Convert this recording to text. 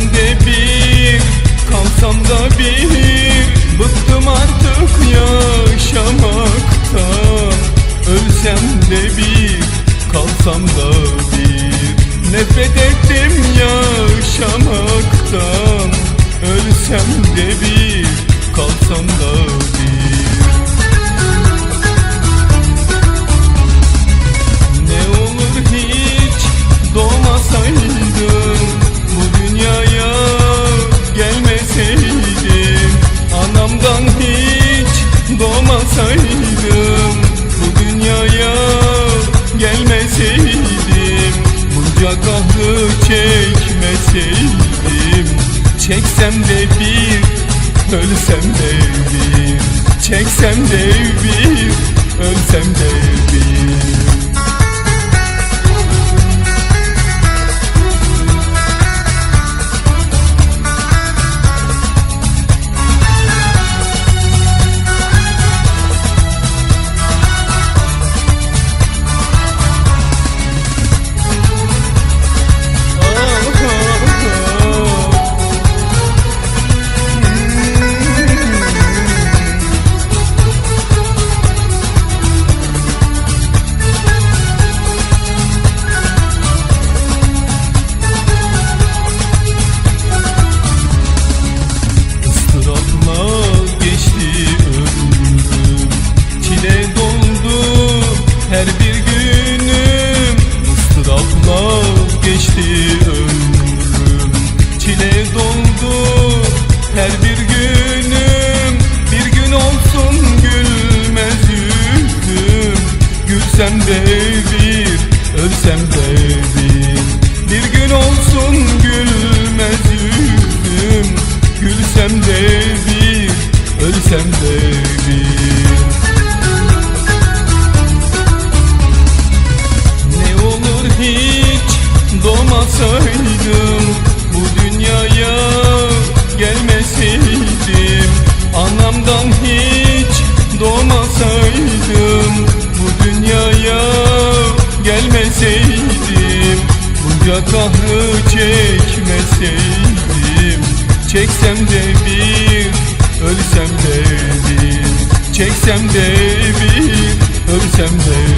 sende bir Kalsam da bir. Bıktım artık yaşamaktan. Ölsem de bir Kalsam da bir. Nefret ettim yaşamaktan. Çekmeseydim Çeksem de bir, ölsem de bir Çeksem de bir, ölsem de bir bir günüm Istırapla geçti ömrüm. Çile doldu her bir günüm. Bir gün olsun gülmez yüzüm. Gülsem de bir, ölsem de bir. Bir gün olsun gülmez yüzüm. Gülsem de bir, ölsem de bir gelmeseydim Bunca kahrı çekmeseydim. Çeksem de bir, ölsem de bir. Çeksem de bir, ölsem de bir